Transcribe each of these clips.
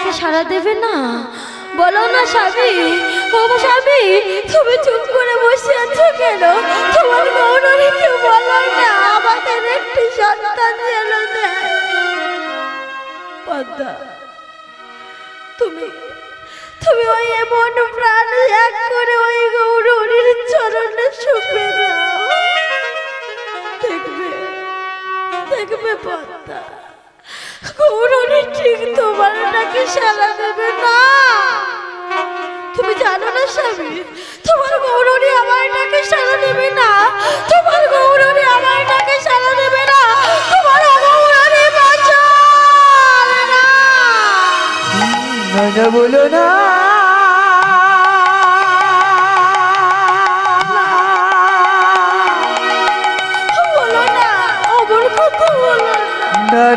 ডাকে সারা দেবে না? বলো না সাবি ও সাবি তুমি চুপ করে বসে আছো কেন? তোমার গৌরবে কেউ বলো না, আমাদের একটি সন্তান যেন পদ্মা, তুমি তুমি ওই মন প্রাণ এক করে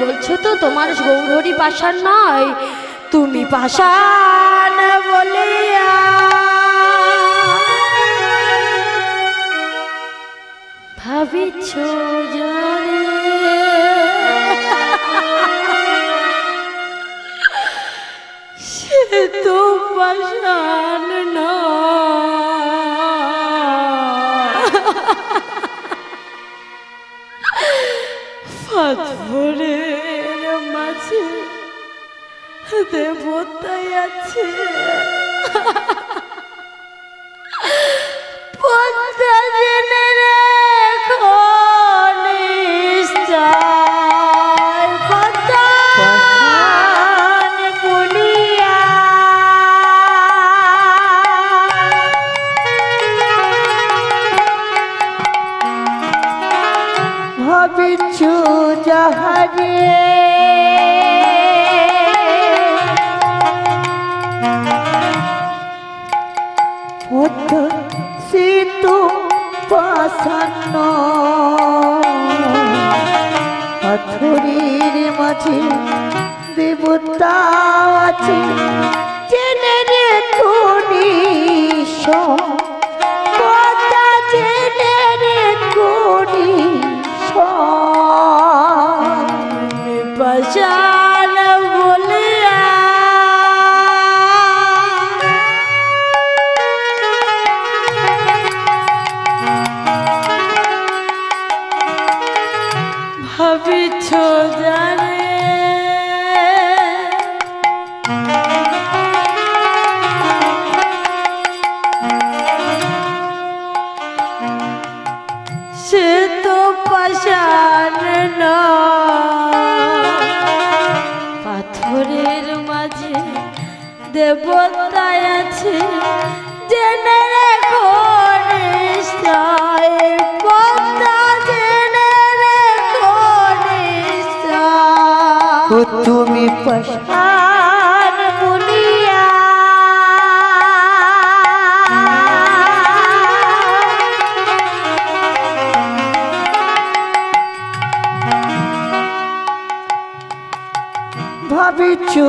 বলছো তো, তোমার গৌরী পাষাণ নয়? তুমি পাষাণ বলিয়া। ভাবিছ জানে সে তো পাষাণ নয়। দেবতাই আছে। পাথরের মাঝে দেবতা আছে। জেনে রে তুমি সব মাঝে দেবতায় আছে। জেনে তুমি পাশান মুনিয়া ভাবিছো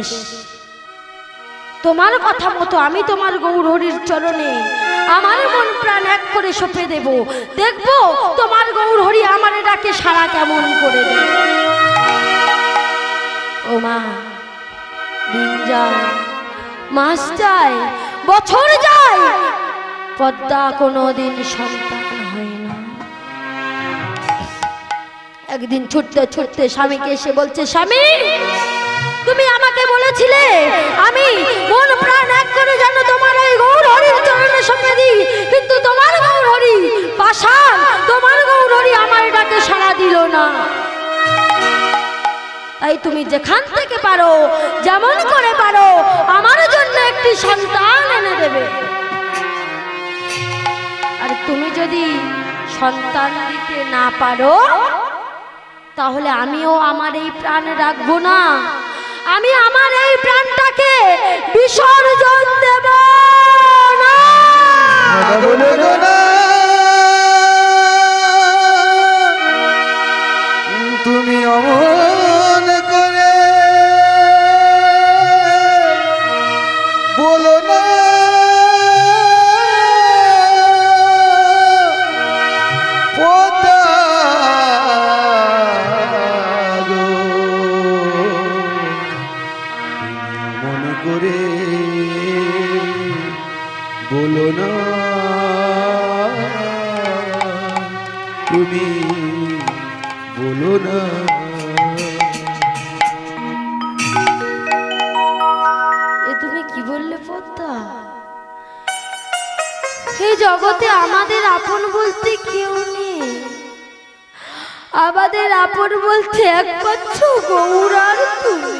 বেশ তোমার কথা মতো আমি তোমার গৌরহরির চরণে আমার মন প্রাণ এক করে সঁপে দেব। দেখব তোমার গৌরহরি আমার ডাকে সারা কেমন করে দেবে। ও মা, দিন যায়, মাস যায়, বছর যায়, পদ্মা কোনো দিন সন্তান হয় না। একদিন ছুটতে ছুটতে স্বামীকে এসে বলছে, স্বামী তুমি আমাকে বলেছিলে, আমি মন প্রাণ এক করে যেন তোমার ওই গৌর হরির চরণে সঁপে দিই। কিন্তু তোমার গৌর হরি পাশান তোমার গৌর হরি আমার ডাকে সাড়া দিল না। তাই তুমি যেখান থেকে পারো, যেমন করে পারো, আমার জন্য একটি সন্তান এনে দেবে। আর তুমি যদি সন্তান দিতে না পারো, তাহলে আমিও আমার এই প্রাণ রাখব না। আমি আমার এই প্রাণটাকে বিসর্জন দেব তুমি অমন আমাদের আপন বলতে একমাত্র গৌরার তুমি।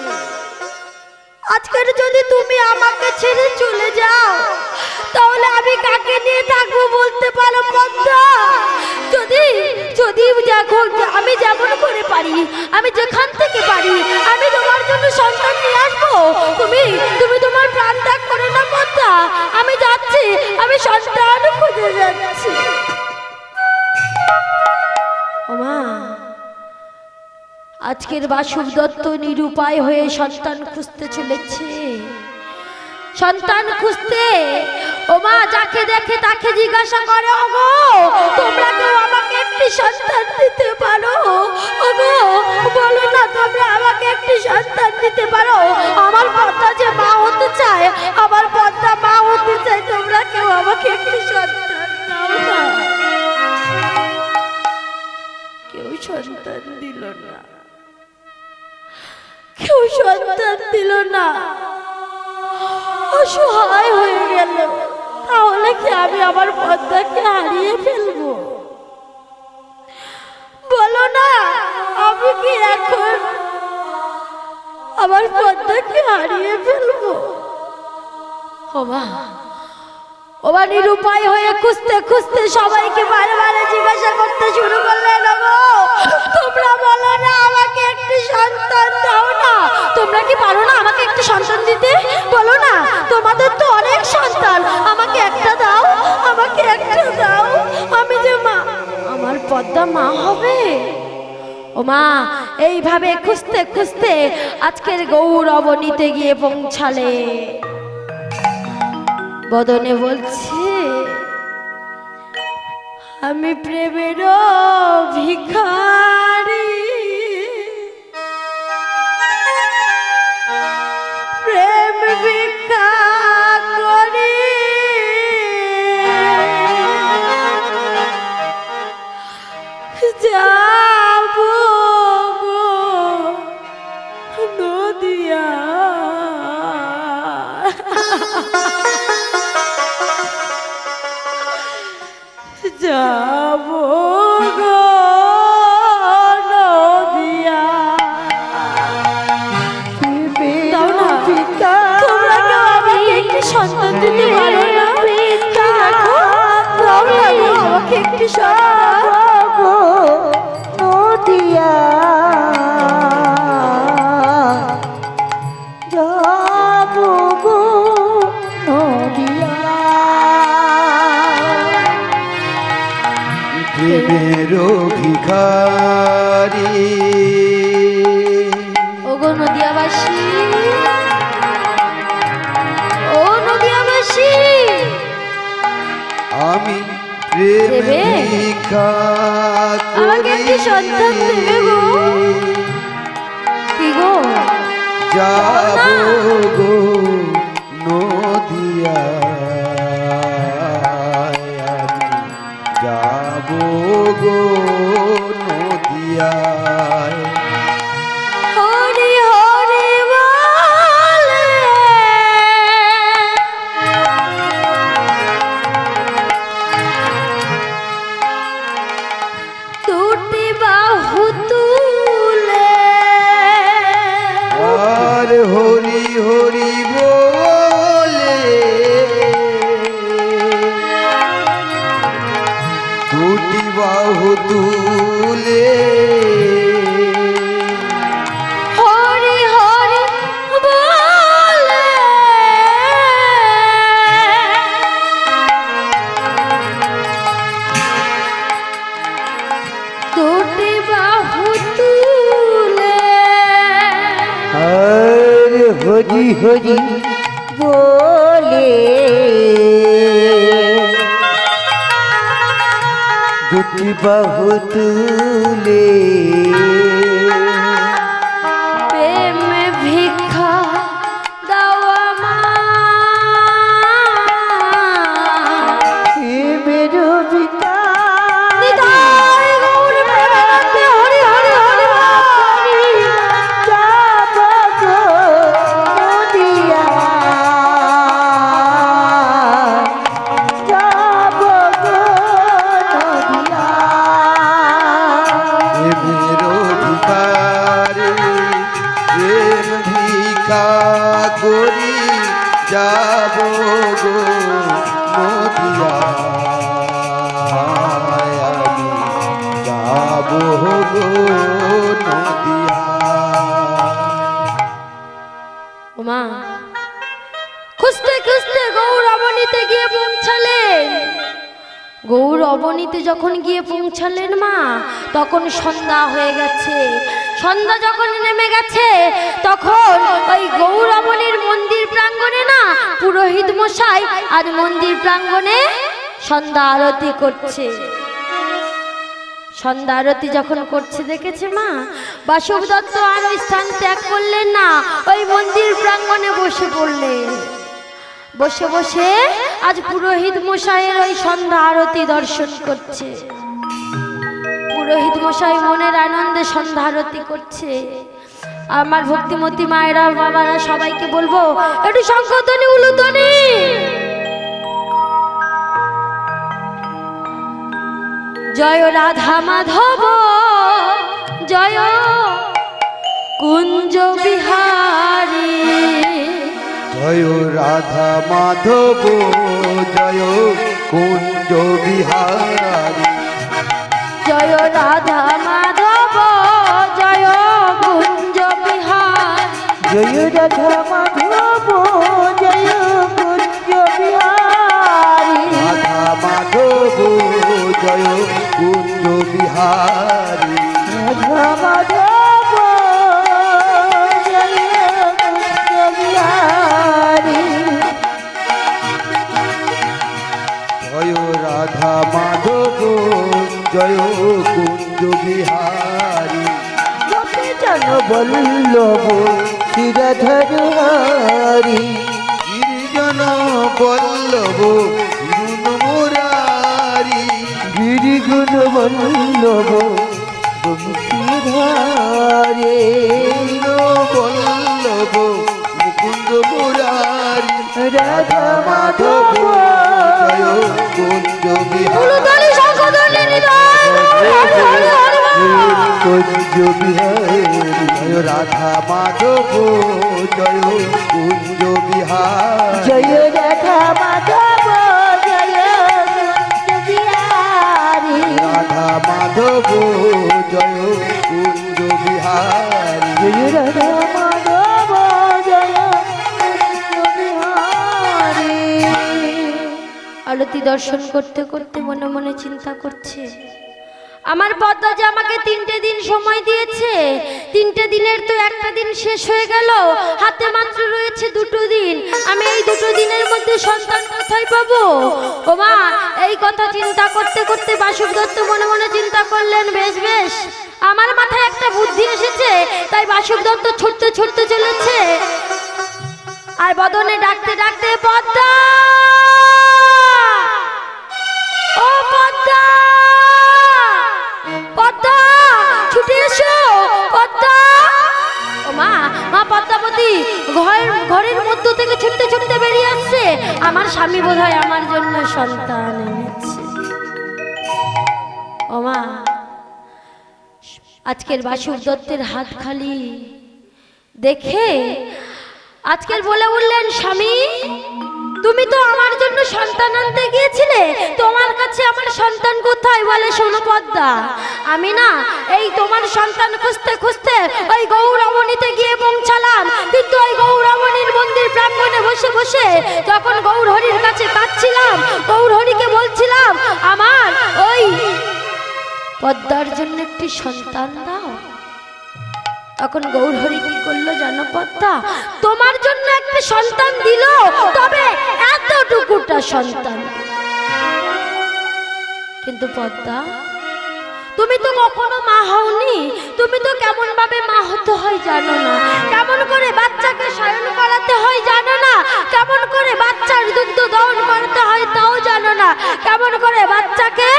আজকের যদি তুমি আমাকে ছেড়ে চলে যাও, তাহলে আমি কাকে নিয়ে থাকব বলতে পারো পদ্মা? যদি যদি দেখো আমি যেমন করে পারি, আমি যেখান থেকে পারি, আমি তোমার জন্য সন্তান নিয়ে আসব। তুমি তুমি তোমার প্রাণ আজকের বাসুব দত্ত নিরুপায় হয়ে সন্তান খুঁজতে চলেছে। সন্তান খুঁজতে ও মা যাকে দেখে তাকে জিজ্ঞাসা করে, ওগো, তোমরা কেউ আমাকে একটি সন্তান দিতে পারো? ওগো, বলো না তোমরা আমাকে একটি সন্তান দিতে পারো? আমার পদ্মা যে মা হতে চায়, আমার পদ্মা মা হতে চায়, তোমরা কেউ আমাকে একটি সন্তান দাও না। কেউ সন্তান দিল না। কেউ সন্তান দিল না। অসহায় হয়ে গেল। তাহলে কি আমি আমার পদ্মাকে হারিয়ে ফেলব? বলো না, আমি কি এখন আমার পদ্মাকে হারিয়ে ফেলব? ওমা ওমা নিরুপায় হয়ে খুঁজতে খুঁজতে সবাইকে বারে বারে জিজ্ঞাসা করতে শুরু করলেন ওগো তোমরা বলো না, আমাকে একটি সন্তান দাও না। তোমরা কি পারো না আমাকে একটি সন্তান দিতে? বলো না, তোমাদের তো অনেক সন্তান। আমাকে একটা দাও, আমাকে একটা দাও। আমি যে মা, আমার পদ্মা মা হবে? ও মা, এইভাবে খুঁজতে খুঁজতে আজকের গৌরব নিতে গিয়ে পৌঁছালে। বদনে বলছে আমি প্রেমের ভিখারি প্রেমের ভিখারি ওগো নদিয়াবাসী ও নদিয়াবাসী। আমি প্রেম দেবে? আমাকে একটি সন্তান দেবে গো? কি গো? যাব গো নদিয়া। গো খুঁজতে খুঁজতে গৌর অবনীতে গিয়ে পৌঁছালেন। গৌর অবনীতে যখন গিয়ে পৌঁছালেন মা, তখন সন্ধ্যা হয়ে গেছে। সন্ধ্যা যখন নেমে গেছে, তখন ওই গৌর অবনীর মন্দির প্রাঙ্গণে না পুরোহিত মশাই আর মন্দির প্রাঙ্গণে সন্ধ্যা আরতি করছে। সন্ধ্যা আরতি যখন করছে, দেখেছে মা? বাসব দত্ত আর ওই স্থান ত্যাগ করলেন না, ওই মন্দির প্রাঙ্গণে বসে পড়লেন। বসে বসে আজ পুরোহিত মশাইয়ের ওই সন্ধ্যা আরতি দর্শন করছে। পুরোহিত মশাই মনের আনন্দে সন্ধ্যা আরতি করছে। আমার ভক্তিমতী মায়েরা, বাবারা, সবাইকে বলব, একটু সংকতনি উলুতনি। জয় রাধা মাধব, জয় কুঞ্জ বিহারী। জয় রাধা মাধব জয় কুঞ্জ বিহারী জয় রাধা মাধব জয় কুঞ্জ বিহার জয় রাধা মাধব জয় কুঞ্জ বিহারী রাধা মাধব জয় কুঞ্জ বিহারী রাধা মাধব বিহারী। গোপী জন বল্লভ শিরধর হারি গিরিজন বল্লভ হিরুন মুরারি গিরিগুণ বল্লভ বংশীধারে বল্লভ মুকুন্দ মুরারি রাধা মাধব। জয় কুঞ্জ বিহারী। কুঞ্জ বিহারী জয় রাধা মাধব জয় কুঞ্জ বিহারী জয় রাধা মাধব জয় কুঞ্জ রাধা মাধব জয় কুঞ্জ বিহারী জয় রাধা মাধব জয় কুঞ্জ দর্শন করতে করতে মনে মনে চিন্তা করছে আমার পদ্মা যে আমাকে তিনটে দিন সময় দিয়েছে, তিনটে দিনের তো একটা দিন শেষ হয়ে গেল, হাতে মাত্র রয়েছে দুটো দিন, আমি এই দুটো দিনের মধ্যে সন্তান কোথায় পাবো? ও মা, এই কথা চিন্তা করতে করতে বাসুক দত্ত মনে মনে চিন্তা করলেন, বেশ বেশ, আমার মাথায় একটা বুদ্ধি এসেছে, তাই বাসুক দত্ত ছুটতে ছুটতে চলেছে। আর বদনে ডাকতে ডাকতে, পদ্মা! ও পদ্মা! পদ্মা, ছুটে এসো, পদ্মা। মা মা পদ্মাবতী, ঘর ঘরের মধ্য থেকে ছুটতে ছুটতে বেরিয়ে আসছে। আমার স্বামী বোধহয় আমার জন্য সন্তান এনেছে। ও আজকের বাসুর দত্তের হাত খালি। দেখে আজকের বলে উঠলেন, স্বামী তুমি তো আমার জন্য সন্তান আনতে গিয়েছিলে। তোমার কাছে আমার সন্তান কোথায় বলে শোনো পদ্মা। আমি না, এই তোমার সন্তান খুঁজতে খুঁজতে ওই গৌরমণিতে গিয়ে পৌঁছালাম। কিন্তু ওই গৌরমণির মন্দির প্রাঙ্গণে বসে বসে যখন গৌরহরির কাছে কাঁদছিলাম গৌরহরিকে বলছিলাম, আমার ওই পদ্মার জন্য একটি সন্তান দাও। তখন গৌরহরি কি করল জানো তোমার জন্য একটা সন্তান দিল, তবে এতটুকুটা সন্তান। কিন্তু পদ্মা, তুমি তো কখনো মা হওনি, তুমি তো কেমন ভাবে মা হতে হয় জানো না। কেমন করে বাচ্চাকে শয়ন করাতে হয় জানো না। কেমন করে বাচ্চার দুগ্ধ দহন করাতে হয় তাও জানো না। কেমন করে বাচ্চাকে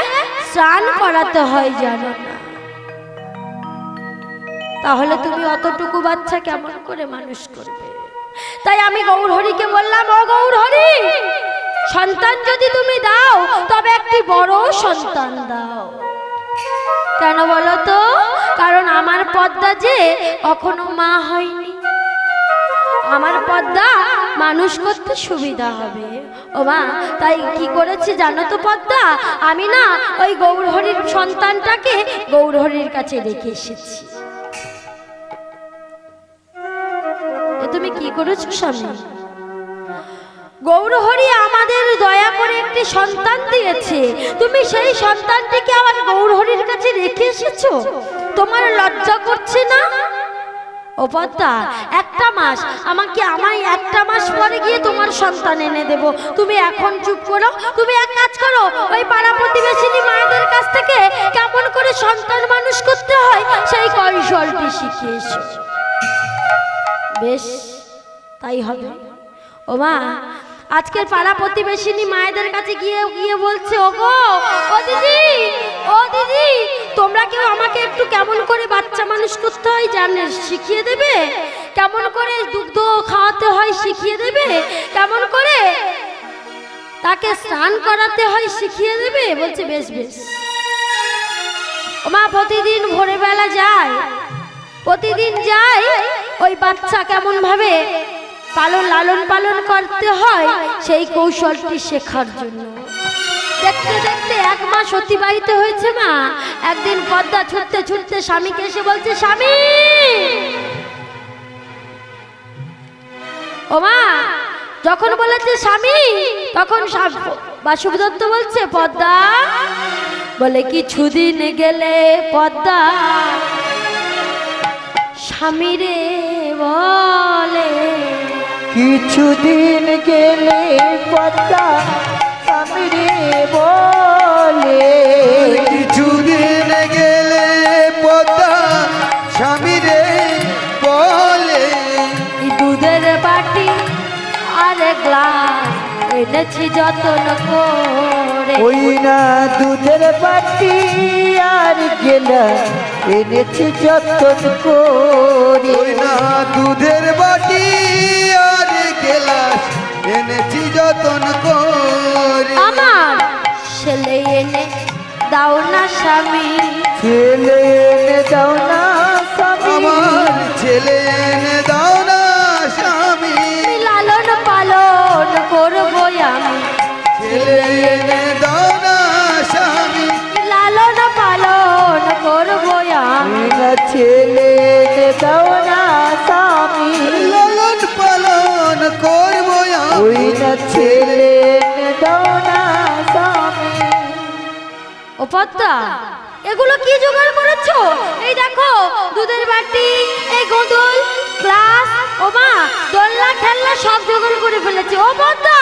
স্নান করাতে হয় জানো না। তাহলে তুমি অতটুকু বাচ্চা কেমন করে মানুষ করবে? তাই আমি গৌরহরিকে বললাম ও গৌরহরি সন্তান যদি তুমি দাও তবে একটি বড় সন্তান দাও। কেন বলো তো? কারণ আমার পদ্মা যে কখনো মা হয়নি। আমার পদ্মা মানুষ করতে সুবিধা হবে। ও মা তাই কি করেছে জানো তো পদ্মা? আমি না ওই গৌরহরির সন্তানটাকে গৌরহরির কাছে রেখে এসেছি। তুমি কি করেছ, স্বামী? গৌরহরি আমাদের দয়া করে একটি সন্তান দিয়েছে। তুমি সেই সন্তানটিকে আমার গৌরহরির কাছে রেখে এসেছ? তোমার লজ্জা করছে না? ও একটা মাস, আমাকে আমার একটা মাস পরে গিয়ে তোমার সন্তান এনে দেব। তুমি এখন চুপ করো, তুমি এক কাজ করো, ওই পাড়া প্রতিবেশিনী মায়েদের কাছ থেকে কেমন করে সন্তান মানুষ করতে হয়, সেই কৌশলটি শিখে এসো। বেশ, তাই হবে। ও মা, আজকের পাড়া প্রতিবেশিনী মায়েদের কাছে গিয়ে গিয়ে বলছে ও গো ও দিদি ও দিদি, তোমরা কেউ আমাকে একটু কেমন করে বাচ্চা মানুষ করতে হয় জানে, শিখিয়ে দেবে? কেমন করে দুগ্ধ খাওয়াতে হয় শিখিয়ে দেবে? কেমন করে তাকে স্নান করাতে হয় শিখিয়ে দেবে? বলছে, বেশ বেশ। মা, প্রতিদিন ভোরবেলা যায়, প্রতিদিন যায় ওই বাচ্চা কেমন ভাবে পালন লালন পালন করতে হয়, সেই কৌশলটি শেখার জন্য। দেখতে দেখতে এক মাস অতিবাহিত হয়েছে মা। একদিন পদ্মা ছুটতে ছুটতে স্বামীকে এসে বলছে, স্বামী! ও মা, যখন বলেছে স্বামী, তখন স্বা- বাসুক দত্ত বলছে পদ্মা স্বামীরে বলে কিছুদিন গেলে পাতা স্বামীরে বলে। কিছুদিন গেলে পাতা স্বামীরে বলে। দুধের বাটি আর গ্লাস এনেছি যতন করে। ওই না দুধের বাটি আর গেলা এনেছি যতন করে। ওই না দুধের বাটি আর গেলাস এনেছি যতন করে। আমার ছেলে এনে দাও না স্বামী। ছেলে এনে দাও না স্বামী। আমার ছেলে এনে দাও না স্বামী। লালন পালন করব আমি। ছেলে এনে ছেলে দাও না স্বামী? লালন পালন করব ওই না ছেলে দাও না স্বামী? ও পদ্মা এগুলো কি জোগাড় করেছ? এই দেখো দুধের বাটি এই গোদল গ্লাস ও মা দোলনা খেলনা সব জোগাড় করে ফেলেছি। ও পদ্মা!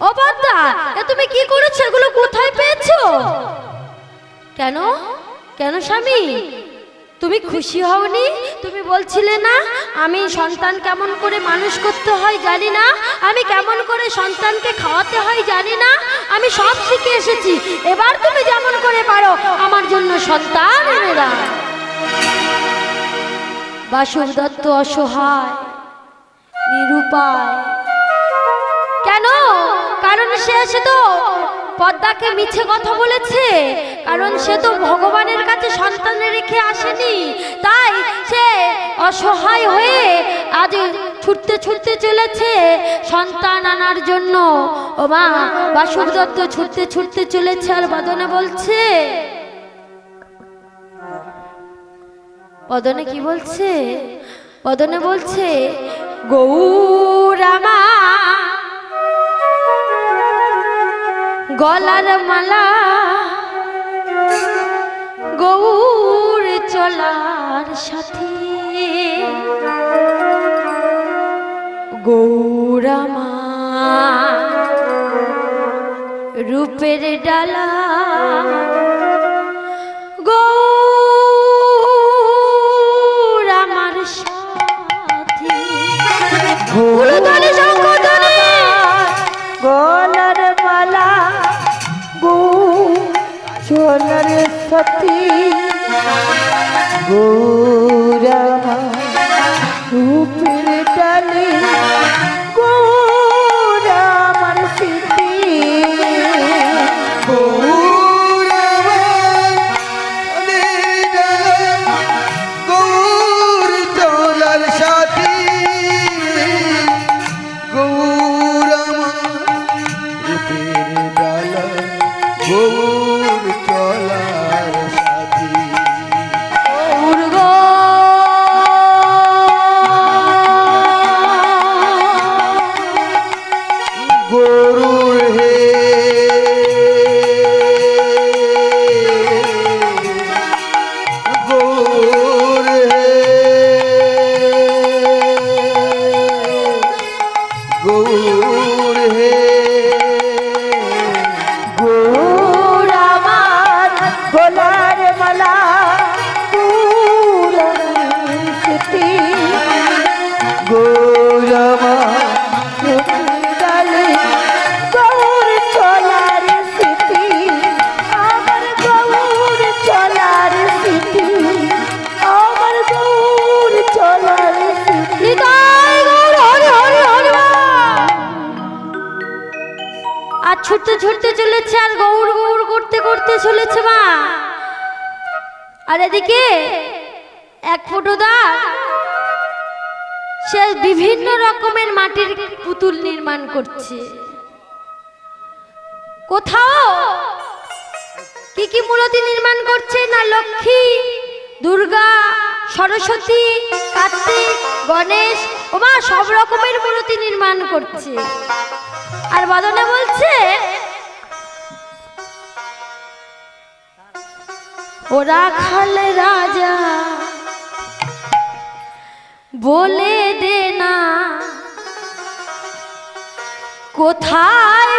ও পদ্মা এ তুমি কি করেছ? এগুলো কোথায় পেয়েছ? কেন? কেন স্বামী? তুমি খুশি হওনি? তুমি বলছিলে না, আমি সন্তান কেমন করে মানুষ করতে হয় জানি না, আমি কেমন করে সন্তানকে খাওয়াতে হয় জানি না, আমি সব শিখে এসেছি। এবার তুমি যেমন করে পারো, আমার জন্য সন্তান এনে দাও। বাসুর দত্ত অসহায় কেন? কারণ সে এসে তো পদ্মাকে মিছে কথা বলেছে। কারণ সে তো ভগবানের কাছে সন্তান রেখে আসেনি। তাই সে অসহায় হয়ে আজ ছুটতে ছুটতে চলেছে সন্তান আনার জন্য। ও মা বাসুর দত্ত ছুটতে ছুটতে চলেছে আর বদনে বলছে, বদনে কি বলছে? বদনে বলছে, গৌরামা, গলার মালা গৌর চলার সাথে। গৌরামা রূপের ডালা আর ছুটতে ছুটতে চলেছে আর গৌর গৌর করতে করতে চলেছে মা। আর এদিকে এক ফটোদা সে বিভিন্ন রকমের মাটির পুতুল নির্মাণ করছে। কোথাও কি কি মূর্তি নির্মাণ করছে না লক্ষ্মী, দুর্গা, সরস্বতী, কার্তিক, গণেশ ও মা সব রকমের মূর্তি নির্মাণ করছে। আর বাদনে বলছে ওরা খাল রাজা বলে দে না। কোথায়